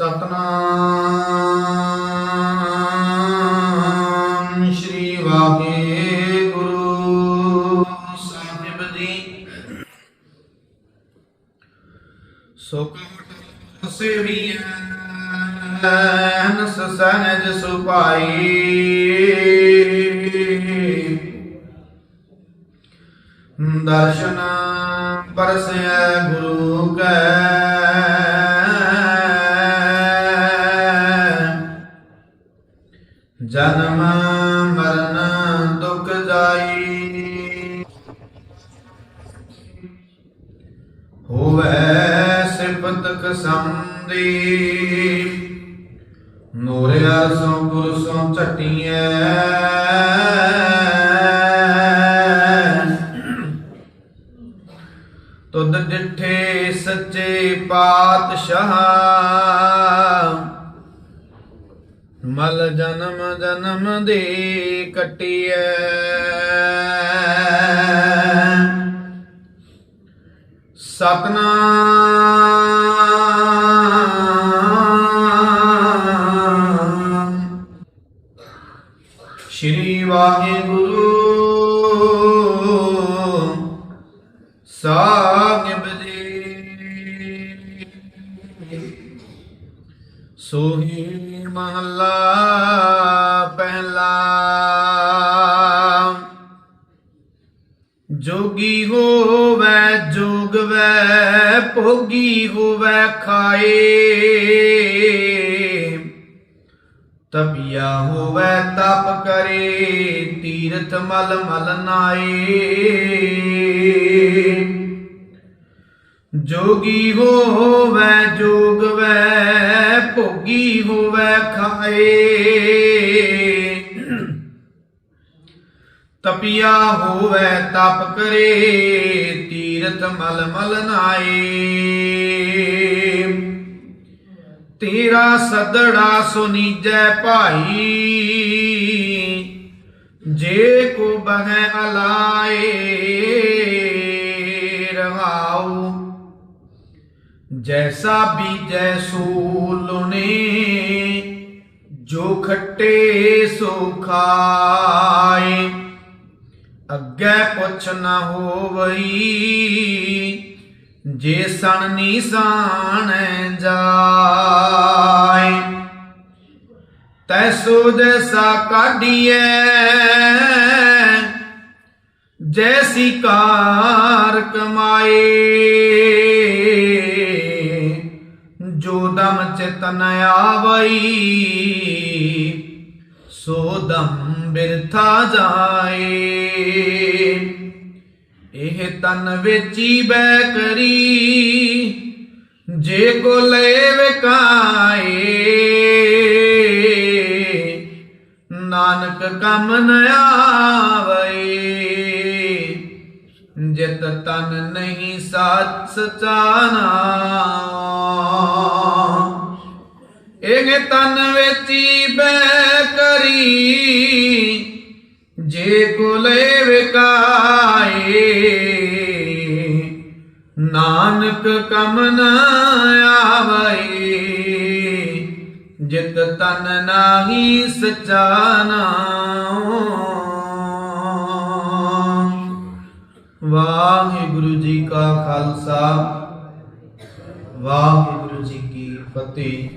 ਸਤਨਾਮ ਸ਼੍ਰੀ ਵਾਹਿਗੁਰੂ। ਸਾਹਿਬ ਜੀ। ਸੁਖ ਸੇਵੀਐ ਸੁਪਾਈ। ਦਰਸ਼ਨ ਪਰਸੈ ਗੁਰੂ ਕੈ। ਜਨਮ ਮਰਨ ਦੁਖ ਜਾਈ। ਹੋਵੇ ਸਿਫਤ ਕਸੰਦੀ ਨੂਰਿਆ ਸੋ ਗੁਰ ਸੋ ਚਟੀਐ ਤੁਧ ਡਿਠੇ ਸੱਚੇ ਪਾਤਸ਼ਾਹ। ਮਲ ਜਨਮ ਜਨਮ ਦੇ ਕਟਿਐ। ਸਤਨਾਮ। ਸ਼੍ਰੀ ਵਾਹਿਗੁਰੂ। ਸਾ ਸੋਹੀ ਮਹੱਲਾ ਪਹਿਲਾ ਜੋਗੀ ਹੋਵੇ ਜੋਗਵੈ ਭੋਗੀ ਹੋਵੇ ਖਾਏ ਤਪਿਆ ਹੋਵੇ ਤਪ ਕਰੇ ਤੀਰਥ ਮਲ ਮਲ ਨਾਏ ਜੋਗੀ ਹੋਵੇ, ਜੋਗਵੈ, ਭੋਗੀ ਹੋਵੇ ਖਾਏ। ਤਪਿਆ ਹੋਵੇ, ਤਪ ਕਰੇ, ਤੀਰਥ ਮਲ ਮਲ ਨਾਏ। ਤੇਰਾ ਸਦੜਾ ਸੁਨੀਜੈ ਭਾਈ। ਜੇ ਕੋ ਬਹਿ ਅਲਾਏ ਜੈਸਾ ਬੀਜੈ ਸੋ ਲੁਣੇ ਜੋ ਖੱਟੇ ਸੋ ਖਾਏ ਅੱਗੇ ਪੁੱਛ ਨਾ ਹੋਵਈ ਜੇ ਸਣ ਨਿਸਾਨ ਜਾਏ ਤੈਸੋ ਜੈਸਾ ਕਾਢੀਐ ਜੈਸੀ ਕਾਰ ਕਮਾਏ ਚਿਤਨ ਆਵਈ। ਸੋ ਦਮ ਬਿਰਥਾ ਜਾਏ। ਇਹ ਤਨ ਵੇਚੀ ਬੈ ਕਰੀ। ਜੇ ਕੋ ਲੈ ਵਿਕਾਏ। ਨਾਨਕ ਕੰਮ ਨ ਆਵਈ। ਜਿਤ ਤਨ ਨਹੀਂ ਸੱਚ ਸਚਾਨਾ। ਇਹ ਤਨ ਵੇਚੀ ਬੈ ਕਰੀ, ਜੇ ਕੋਲੇ ਵਿਕਾਏ, ਨਾਨਕ ਕਮ ਨ ਆਵਈ ਜਿਤ ਤਨ ਨਾਹੀ ਸਚਾਨਾ ਵਾਹਿਗੁਰੂ ਜੀ ਕਾ ਖਾਲਸਾ, ਵਾਹਿਗੁਰੂ ਜੀ ਕੀ ਫਤਿਹ।